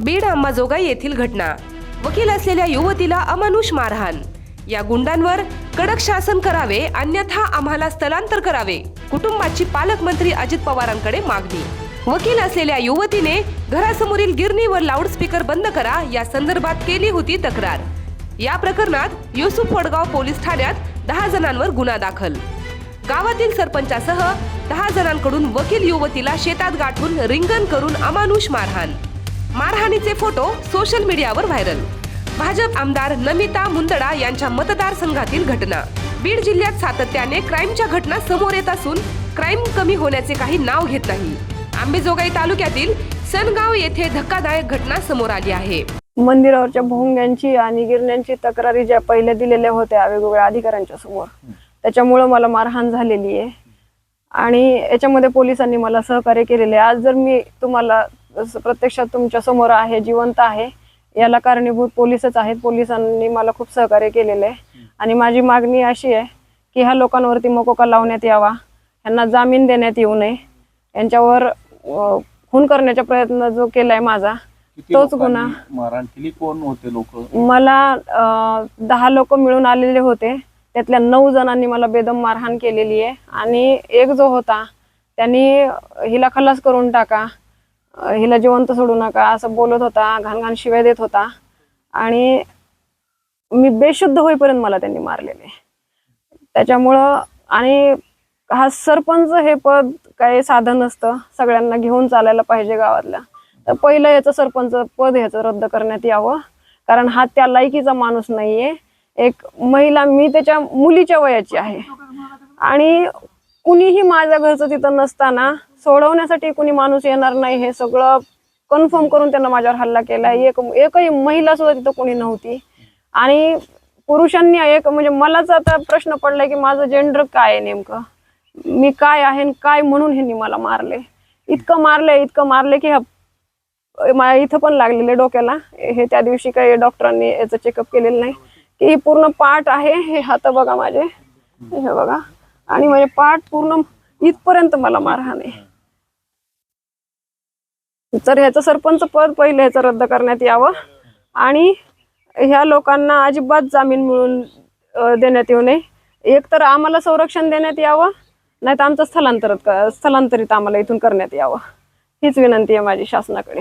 बीड अंबाजोगाई येथील घटना. वकील असलेल्या युवतीला अमानुष मारहाण. या गुंडांवर कडक शासन करावे अन्यथा आम्हाला स्थलांतर करावे कुटुंबाची पालकमंत्री अजित पवारांकडे मागणी. वकील असलेल्या युवतीने घरासमोरील गिरणीवर लाऊडस्पीकर बंद करा या संदर्भात केली होती तक्रार. या प्रकरणात युसुफ वडगाव पोलीस ठाण्यात दहा जणांवर गुन्हा दाखल. गावातील सरपंचासह दहा जणांकडून वकील युवतीला शेतात गाठून रिंगण करून अमानुष मारहाण. मारहाणीचे फोटो सोशल मीडियावर व्हायरल. भाजप आमदार नमिता मुंदडा यांच्या मतदारसंघातील घटना. बीड जिल्ह्यात सातत्याने क्राईमच्या घटना समोर येत असून क्राईम कमी होण्याचे काही नाव घेत नाही. आंबेजोगाई तालुक्यातील सनगाव येथे धक्कादायक घटना समोर आली आहे. मंदिरावरच्या भोंग्यांची आणि गिरण्यांची तक्रारी ज्या पहिल्या दिलेल्या होत्या वेगवेगळ्या अधिकाऱ्यांच्या समोर. त्याच्यामुळं मला मारहाण झालेली आहे. आणि याच्यामध्ये पोलिसांनी मला सहकार्य केलेले आज जर मी तुम्हाला प्रत्यक्षात तुमच्यासमोर आहे जिवंत आहे. याला कारणीभूत पोलीसच आहेत. पोलिसांनी मला खूप सहकार्य केलेलं आहे आणि माझी मागणी अशी आहे की ह्या लोकांवरती मकोका लावण्यात यावा. यांना जामीन देण्यात येऊ नये. यांच्यावर खून करण्याचा प्रयत्न जो केलाय माझा तोच गुन्हा. मारहाण केली कोण होते लोक? मला दहा लोक मिळून आलेले होते. त्यातल्या नऊ जणांनी मला बेदम मारहाण केलेली आहे. आणि एक जो होता त्यांनी हिला खलास करून टाका. हिला जिवंत सोडू नका असं बोलत होता घाण घाण शिव्या देत होता. आणि मी बेशुद्ध होईपर्यंत मला त्यांनी मारलेले. त्याच्यामुळं आणि हा सरपंच हे पद काही साधन नसतं. सगळ्यांना घेऊन चालायला पाहिजे गावातल्या. तर पहिलं याचं सरपंच पद ह्याचं रद्द करण्यात यावं. कारण हा त्या लायकीचा माणूस नाहीये. एक महिला मी त्याच्या मुलीच्या वयाची आहे. आणि कुणीही माझ्या घरचं तिथं नसताना सोडवण्यासाठी कुणी माणूस येणार नाही हे सगळं कन्फर्म करून त्यांना माझ्यावर हल्ला केला एक एकही महिला सुद्धा तिथं कोणी नव्हती. आणि पुरुषांनी एक म्हणजे मलाच आता प्रश्न पडलाय की माझं जेंडर काय आहे नेमकं? मी काय आहे आणि काय म्हणून ह्यांनी मला मारले? इतकं मारले इतकं मारले की ह्या इथं पण लागलेले डोक्याला. हे त्या दिवशी काही डॉक्टरांनी याचं चेकअप केलेलं नाही. की पूर्ण पाठ आहे हे हात बघा माझे. हे बघा. आणि माझे पाठ पूर्ण इथपर्यंत मला मारहाण आहे तर ह्याचं सरपंच पद पहिले ह्याचं रद्द करण्यात यावं. आणि ह्या लोकांना अजिबात जामीन मिळून देण्यात येऊ नये. एक तर आम्हाला संरक्षण देण्यात यावं नाही तर आमचं स्थलांतरित स्थलांतरित आम्हाला इथून करण्यात यावं. हीच विनंती आहे माझी शासनाकडे.